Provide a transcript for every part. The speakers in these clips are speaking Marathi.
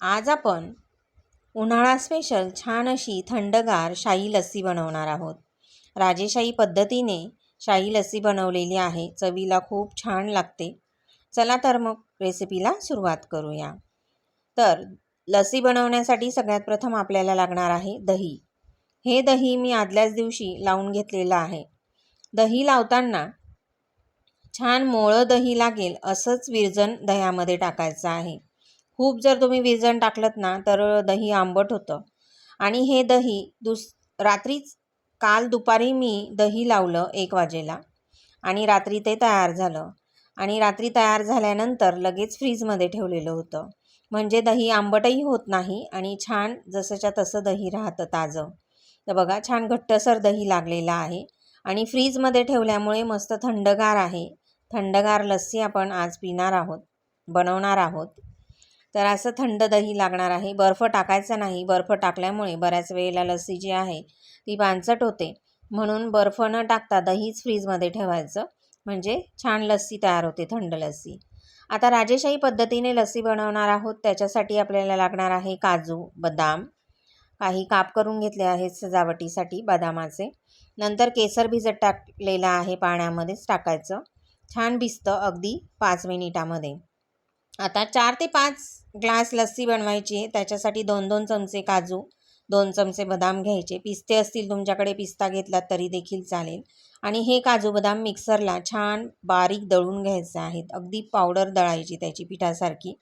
आज आपण उन्हाळा स्पेशल छान अशी थंडगार शाही लस्सी बनवणार आहोत. राजेशाही पद्धतीने शाही लस्सी बनवलेली आहे. चवीला खूप छान लागते. चला तर मग रेसिपीला सुरुवात करूया. तर लस्सी बनवण्यासाठी सगळ्यात प्रथम आपल्याला लागणार आहे दही. हे दही मी आदल्याच दिवशी लावून घेतलेलं आहे. दही लावताना छान मोळं दही लागेल असंच विरजन दह्यामध्ये टाकायचं आहे. खूप जर तुम्ही विरजण टाकलं ना तर दही आंबट होतं. आणि हे दही दुस रात्रीच काल दुपारी मी दही लावलं एक वाजेला आणि रात्री ते तयार झालं. आणि रात्री तयार झाल्यानंतर लगेच फ्रीजमध्ये ठेवलेलं होतं. म्हणजे दही आंबटही होत नाही आणि छान जसंच्या तसं दही राहतं ताजं. तर बघा छान घट्टसर दही लागलेलं आहे. आणि फ्रीजमध्ये ठेवल्यामुळे मस्त थंडगार आहे. थंडगार लस्सी आपण आज पिणार आहोत बनवणार आहोत. तर असं थंड दही लागणार आहे. बर्फ टाकायचा नाही. बर्फ टाकल्यामुळे बऱ्याच वेळेला लस्सी जी आहे ती पानसट होते. म्हणून बर्फ न टाकता दहीच फ्रीजमध्ये ठेवायचं. म्हणजे छान लस्सी तयार होते थंड लस्सी. आता राजेशाही पद्धतीने लस्सी बनवणार आहोत. त्याच्यासाठी आपल्याला लागणार आहे काजू बदाम. काही काप करून घेतले आहेत सजावटीसाठी बदामाचे. नंतर केसर भिजत टाकलेलं आहे पाण्यामध्येच टाकायचं. छान भिजतं अगदी पाच मिनिटामध्ये. आता चार ते पाच ग्लास लस्सी बनवायची. आहे त्याच्यासाठी दोन दोन चमचे काजू दोन चमचे बदाम घ्यायचे. पिस्ते असतील तुमच्याकडे पिस्ता घेतलात तरी देखील चालेल. आणि हे काजू बदाम मिक्सरला छान बारीक दळून घ्यायचे आहेत. अगदी पावडर दळायची त्याची पिठासारखी.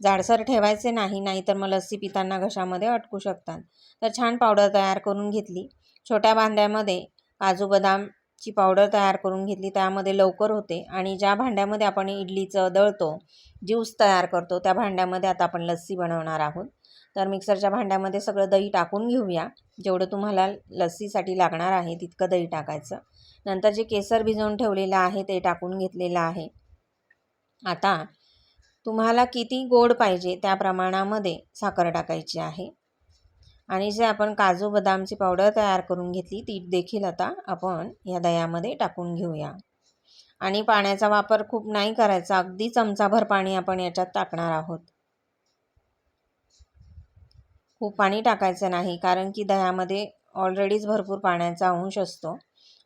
जाडसर ठेवायचे नाही नाहीतर मग लस्सी पिताना घशामध्ये अटकू शकतात. तर छान पावडर तयार करून घेतली. छोट्या भांड्यामध्ये काजू बदाम ची पावडर तयार करून घेतली त्यामध्ये लवकर होते आणि ज्या भांड्यामध्ये आपण इडलीचं दळतो ज्यूस तयार करतो त्या भांड्यामध्ये आता आपण लस्सी बनवणार आहोत. तर मिक्सरच्या भांड्यामध्ये सगळं दही टाकून घेऊया. जेवढं तुम्हाला लस्सीसाठी लागणार आहे तितकं दही टाकायचं. नंतर जे केसर भिजवून ठेवलेलं आहे ते टाकून घेतलेलं आहे. आता तुम्हाला किती गोड पाहिजे त्या प्रमाणामध्ये साखर टाकायची आहे. आणि जे आपण काजू बदामची पावडर तयार करून घेतली ती देखील आता आपण या दह्यामध्ये टाकून घेऊया. आणि पाण्याचा वापर खूप नाही करायचा अगदी चमचाभर पाणी आपण याच्यात टाकणार आहोत. खूप पाणी टाकायचं नाही कारण की दह्यामध्ये ऑलरेडीच भरपूर पाण्याचा अंश असतो.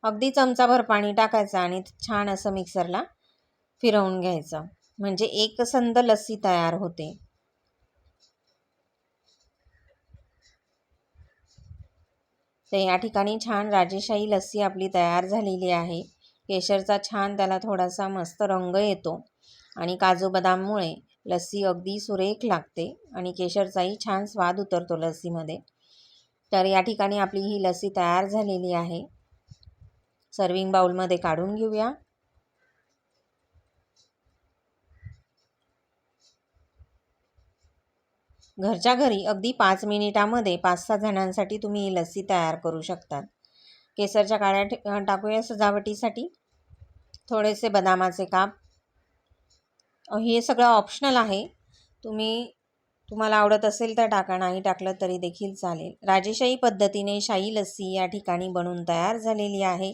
अगदी चमचाभर पाणी टाकायचं आणि छान असं मिक्सरला फिरवून घ्यायचं. म्हणजे एकसंध लस्सी तयार होते. तर या ठिकाणी छान राजेशाही लस्सी आपली तयार झालेली आहे. केशरचा छान त्याला थोडासा मस्त रंग येतो आणि काजू बदाममुळे लस्सी अगदी सुरेख लागते आणि केशरचाही छान स्वाद उतरतो लस्सीमध्ये. तर या ठिकाणी आपली ही लस्सी तयार झालेली आहे. सर्विंग बाउलमध्ये काढून घेऊया. घरच्या घरी अगदी पाच मिनिटामध्ये पाच सहा जणांसाठी तुम्ही ही लस्सी तयार करू शकतात. केसरच्या काळ्या टाकूया सजावटीसाठी. थोडेसे बदामाचे काप. हे सगळं ऑप्शनल आहे. तुम्ही तुम्हाला आवडत असेल तर टाका नाही टाकलं तरी देखील चालेल. राजेशाही पद्धतीने शाही लस्सी या ठिकाणी बनवून तयार झालेली आहे.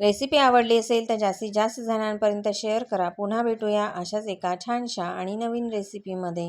रेसिपी आवडली असेल तर जास्तीत जास्त जणांपर्यंत शेअर करा. पुन्हा भेटूया अशाच एका छानशा आणि नवीन रेसिपीमध्ये